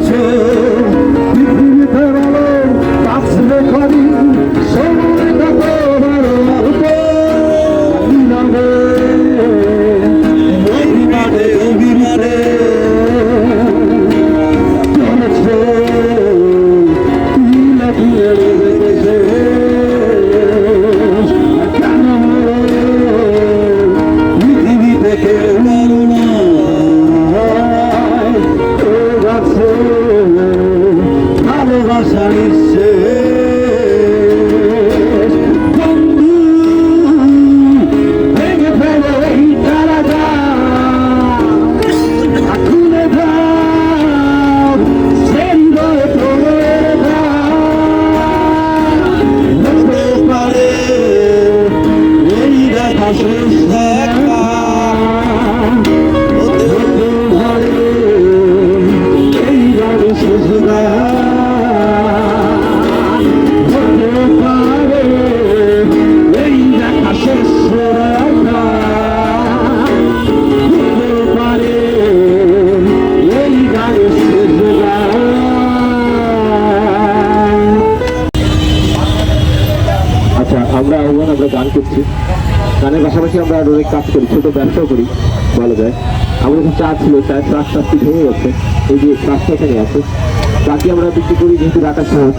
去。Thank you. আমরা গান করছি। গানের পাশাপাশি আমরা আরও অনেক কাজ করি, ছোট ব্যবসাও করি, বলা যায়। আমাদের কাছে চা ছিল, চায়ের ট্রাক ট্রাকটি ভেঙে গেছে। এই যে ট্রাকটা এখানে আছে। চাকি আমরা বিক্রি করি যেহেতু ঢাকা শহর।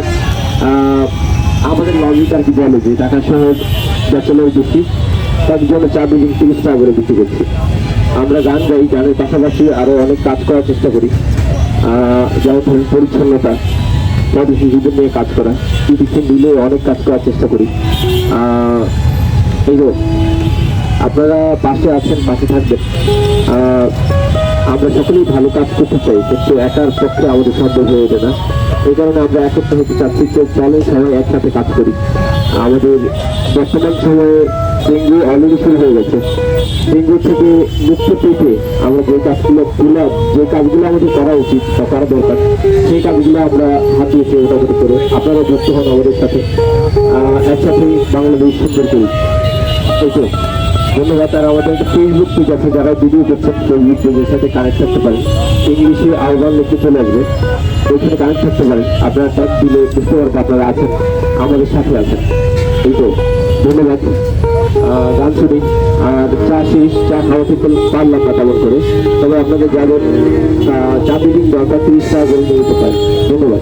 আমাদের লজিক আর কি বলে যে ঢাকা শহর বেচলের বেশি। তার জন্য চা বিক্রি তিরিশ টাকা করে বিক্রি করছি। আমরা গান গাই, গানের পাশাপাশি আরও অনেক কাজ করার চেষ্টা করি। যেমন ধরুন পরিচ্ছন্নতা পদ শিশুদের নিয়ে কাজ করা। টিটিসি মিলে অনেক কাজ করার চেষ্টা করি। আহ, এই তো আপনারা পাশে আছেন পাশে থাকবেন। আমরা সকলেই ভালো কাজ করতে চাই কিন্তু একার পক্ষে আমাদের সম্ভব হয়ে ওঠে না। এই কারণে আমরা একত্র হতে চাচ্ছি যে চলে সবাই একসাথে কাজ করি। আমাদের বর্তমান সময়ে ডেঙ্গু অলরেডি শুরু হয়ে গেছে। ডেঙ্গু থেকে মুক্তি পেতে আমরা যে কাজগুলো তুলে যে কাজগুলো আমাদের করা উচিত বা করা দরকার সেই কাজগুলো আমরা হাতিয়েছি মোটামুটি করে আপনারা যুক্ত হন আমাদের সাথে। একসাথে বাংলাদেশ সুন্দর করি তো ধন্যবাদ। আর আমাদের ফেসবুক পেজ আছে, যারা ভিডিও করছেন ফেসবুক সাথে কানেক্ট থাকতে পারেন। ইংলিশে আহ্বান লিখে চলে আসবে। ওইখানে কানেক্ট থাকতে পারেন। আপনারা ট্যাগ দিলে বুঝতে পারবেন আপনারা আছেন, আমাদের সাথে আছেন। এই তো, ধন্যবাদ। গান শুনি। আর চা শেষ, চা খাওয়া থেকে পারলাম না তেমন করে। তবে আপনাদের যাদের চা বিলিং দরকার, তিরিশ টাকা করে নিয়ে যেতে পারেন। ধন্যবাদ।